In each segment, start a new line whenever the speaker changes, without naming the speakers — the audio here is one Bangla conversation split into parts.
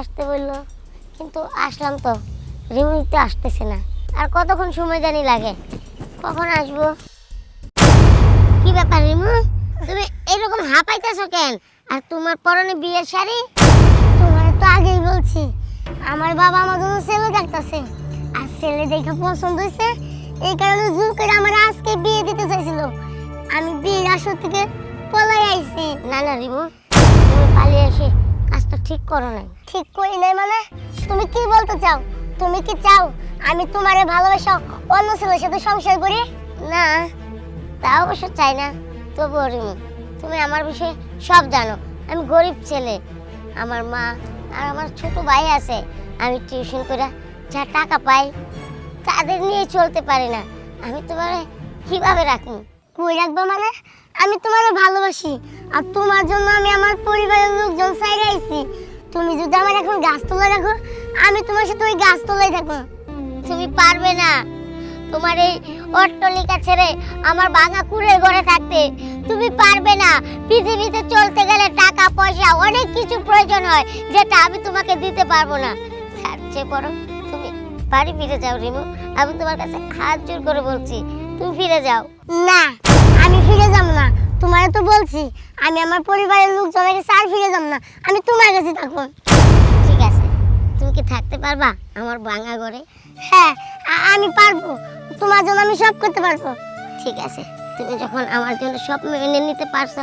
আসতে বলল, কিন্তু আসলাম তো। রিমু তো আসতেছে না। আর কতক্ষণ সময় জানি লাগে? কখন আসব? কি ব্যাপার রিমু? তুমি এরকম হাঁপাইতেছো কেন? আর তোমার পরনে বিয়ের শাড়ি? তোমার তো আগেই বলছি, আমার বাবা আমার জন্য ছেলে দেখতেছে আর ছেলে দেখে পছন্দ হয়েছে, এই কারণে জোর করে আমার আজকে বিয়ে দিতে চাইছিল। আমি বিয়ের আসর থেকে পলাই আইছি। না না, রিমু তুমি পালিয়ে এসে কাজটা ঠিক করো নাই। ঠিক করি নাই মানে? তুমি কি বলতে চাও? তুমি কি চাও আমি তোমারে ভালোবাসা অন্য ছেলের সাথে সংসার করি? না, তা অবশ্য চাই না। তবুও রিমু, তুমি আমার বিষয়ে সব জানো। আমি গরিব ছেলে, আমার মা আর আমার ছোট ভাই আছে। আমি টিউশন করে যা টাকা পাই তাদের নিয়ে চলতে পারি না। আমি তোমার কীভাবে রাখব? কই রাখব মানে? আমি তোমার ভালোবাসি। আর তোমার জন্য আমি আমার পরিবারের লোকজন সাইডে আইছি। তুমি যদি আমার এখন গাছ তোলা রাখো আমি তোমার সাথে ওই গাছ তোলাই থাকব। তুমি পারবে না। তোমার এই অট্টলিকা ছেড়ে আমার ভাঙা কুড়ে ঘরে থাকতে। তুমি পারবে না। পৃথিবীতে চলতে গেলে টাকা, পয়সা, অনেক কিছু প্রয়োজন হয়, যেটা আমি তোমাকে দিতে পারব না। তার বরং তুমি বাড়ি ফিরে যাও, রিমু। আমি তোমার কাছে হাত জোর করে বলছি। তুমি ফিরে যাও। না আমি ফিরে যাব না। তোমার তো বলছি আমি আমার পরিবারের লোকজনের কাছে আর ফিরে যাব না। আমি তোমার কাছে থাকব। ঠিক আছে। তুমি কি থাকতে পারবা আমার ভাঙা ঘরে? হ্যাঁ আমি পারব। তোমার জন্য আমি সব করতে পারব। ঠিক আছে। তুমি যখন আমার জন্য সব মেনে নিতে পারছ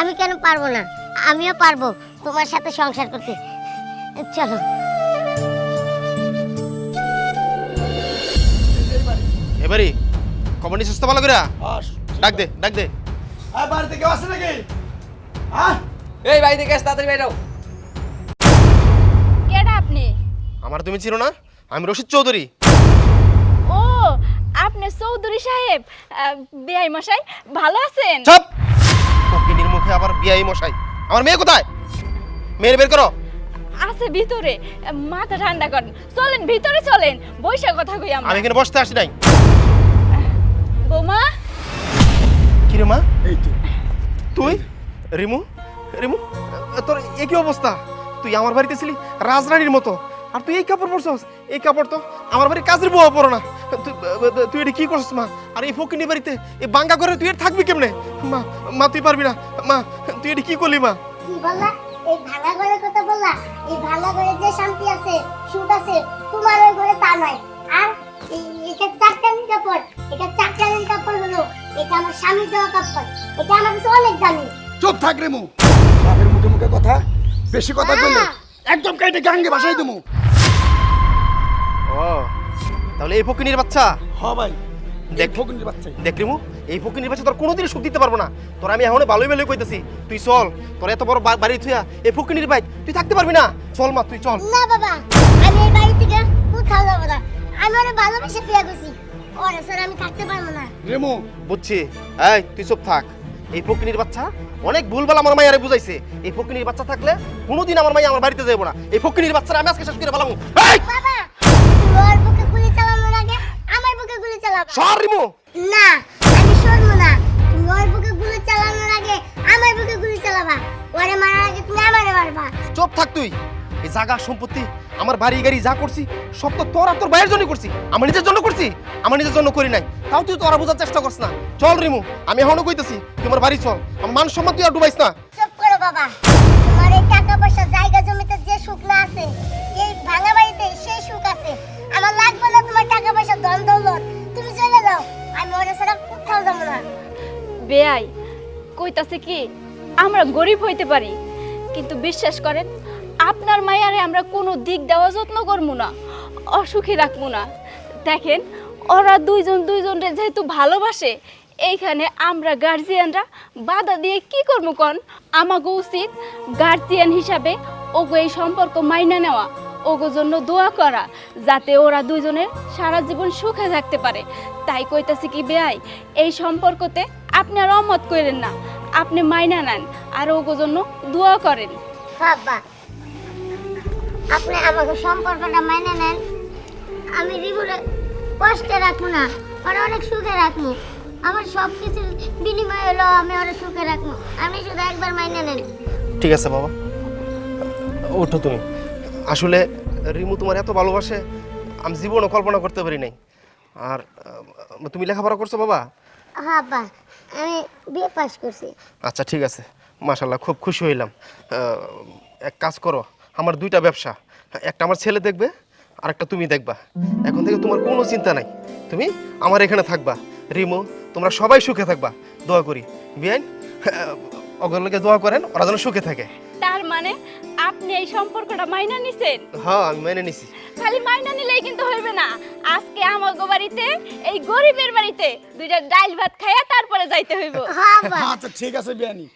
আমি কেন পারব না? আমিও পারব তোমার সাথে সংসার করতে। চলো।
এবারে খবর নিছিস তো ভালো করে ডাক দে ডাক দে।
আর বাড়িতে কেউ আছে নাকি? হ্যাঁ
এই বাড়ি থেকে আসো, তাড়াতাড়ি বাইরাও
কেডা আপনি?
আমার তুমি চিনো না? আমি রশিদ চৌধুরী।
ও আপনি চৌধুরী সাহেব। বেআই মশাই ভালো আছেন?
চাপ! ফকিনির মুখে আবার বিয়াই মশাই। আমার মেয়ে কোথায়? মেয়ের বের করো।
আছে ভিতরে। মাথা ঠান্ডা করেন। চলেন ভিতরে চলেন। বৈশা কথা কই
আমি
আমরা
এখানে বসতে আসি নাই।
এই তো।
তুই? রিমু? রিমু? তোর এ কি অবস্থা? তুই আমার বাড়িতে ছিলি? রাজরানীর মতো। আর তুই এই কাপড় পরছস? এই কাপড় তো আমার বাড়ির কাজের বউ পরো না। তুই- তুই এটা কি করছিস মা? আর এই ফকিনি বাড়িতে এই বাঙ্গা করে তুই এটা থাকবি কেমনে? মা মা তুই পারবি না। মা তুই এটা কি করলি মা?
কি বললা? এই ভাঙা ঘরের কথা বললা? এই ভাঙা ঘরে যে শান্তি আছে সুখ আছে তোমার ওই ঘরে তা নয়। আর এই- এটা চারটানি কাপড় এটা আমার স্বামীর দেওয়া কাপড় এটা আমার কাছে অনেক দামি।
চুপ থাক রে মু বাপের মুখে মুখে কথা? বেশি কথা কইলে একদম কাইটে গাঙ্গে ভাসাই দেবো।
ও তাহলে এই ফকিনির বাচ্চা?
হ ভাই
দেখ।
ফকিনের বাচ্চাই।
দেখ রিমু এই ফকিনির বাচ্চা তোর কোনোদিন সুখ দিতে পারব না। তোর আমি এখন ভালোই ভালোই কইতেছি তুই চল তোর এত বড় বা- বাড়ি থুয়া এই ফকিনির বাইক তুই থাকতে পারবি না? চল মা তুই চল।
না বাবা আমি এই বাড়ি থেকে কোথাও যাব না। আমি ওরে ভালোবেসে বিয়ে করছি। ওরে স্যার আমি থাকতে পারব না।
রেমু
বুঝছি। এই তুই চুপ থাক। এই ফকিনির বাচ্চা অনেক ভুলভাল আমার মাইয়ারে বুঝাইছে। এই ফকিনির বাচ্চা থাকলে কোনোদিন আমার মাইয়া আমার বাড়িতে যাব না। এই ফকিনির বাচ্চারা আমি আজকে শেষ করে এই!
বাবা ওর বুকে গুলি চালানোর আগে আমার বুকে গুলি চালাবা।
সর রিমু!
না আমি সরবো না। তুমি ওর বুকে গুলি চালানোর আগে আমার বুকে গুলি চালাবা। ওরে মারার আগে তুমি আমারে মারবা।
চুপ থাক তুই। এই জায়গা সম্পত্তি আমার বাড়ি গাড়ি যা করছি সব তো তোর আর তোর ভাইয়ের জন্য করছি। আমার নিজের জন্য করছি আমার নিজের জন্য করি নাই। তাও তুই তোরা বোঝার চেষ্টা করছ না। চল রিমু আমি এখনও কইতেছি তুই আমার বাড়ি চল। আমার মান সম্মান তুই আর ডুবাইস না।
চুপ করো বাবা। তোমার এই টাকা পয়সা জায়গা জমিতে যে সুখ না আছে এই ভাঙা বাড়িতে সেই সুখ আছে। আমার লাগবে না তোমার টাকা পয়সা ধন দৌলত। তুমি চলে যাও আমি ওরে ছাড়া কোথাও যাব না।
বেআই কইতাছে কি আমরা গরিব হইতে পারি কিন্তু বিশ্বাস করেন আপনার মায়ারে আমরা কোনো দিক দেওয়া যত্ন করব না, অসুখী রাখব না। দেখেন, ওরা দুইজন দুইজনরে যেহেতু ভালোবাসে, এইখানে আমরা গার্জিয়ানরা বাধা দিয়ে কি করব কন? আমাকে উচিত গার্জিয়ান হিসাবে ওগো এই সম্পর্ক মাইনা নেওয়া, ওগো জন্য দোয়া করা, যাতে ওরা দুইজনের সারা জীবন সুখে থাকতে পারে। তাই কইতাছি কি বেয়াই, এই সম্পর্কতে আপনি আর অমত করেন না, আপনি মাইনা নেন, আর ওগো জন্য দোয়া করেন।
বাবা আপনি আমাকে সম্পর্কটা মেনে নেন। আমি রিবুরে কষ্টে রাখব না ওরা অনেক সুখে রাখব। আমার সব কিছুর বিনিময় হলো আমি ওরা সুখে রাখব। আমি শুধু একবার মাইনে নেন।
ঠিক আছে বাবা। ওঠো তুমি। আসলে রিমু তোমার এত ভালোবাসে আমি জীবনও কল্পনা করতে পারি নাই। আর আহ, তুমি লেখাপড়া করছ বাবা?
হ্যাঁ আব্বা আমি বিয়ে পাস করছি।
আচ্ছা ঠিক আছে। মাশাল্লাহ খুব খুশি হইলাম। আহ, এক কাজ করো আমার দুইটা ব্যবসা। একটা আমার ছেলে দেখবে আর একটা তুমি দেখবা। এখন থেকে তোমার কোনো চিন্তা নাই। তুমি আমার এখানে থাকবা। রিমু তোমরা সবাই সুখে থাকবা। দোয়া করি। বিয়াইন অগরলোকে দোয়া করেন ওরা যেন সুখে থাকে।
তার মানে আপনি এই সম্পর্কটা মাইনা নিছেন?
হ্যাঁ আমি মেনে নিছি।
খালি মাইনা নিলেই কিন্তু হইবে না। আজকে আমাগো বাড়িতে এই গরিবের বাড়িতে দুইটা ডাইল ভাত খাইয়া তারপরে যাইতে হইব।
হ্যাঁ
আচ্ছা ঠিক আছে বিয়ানি।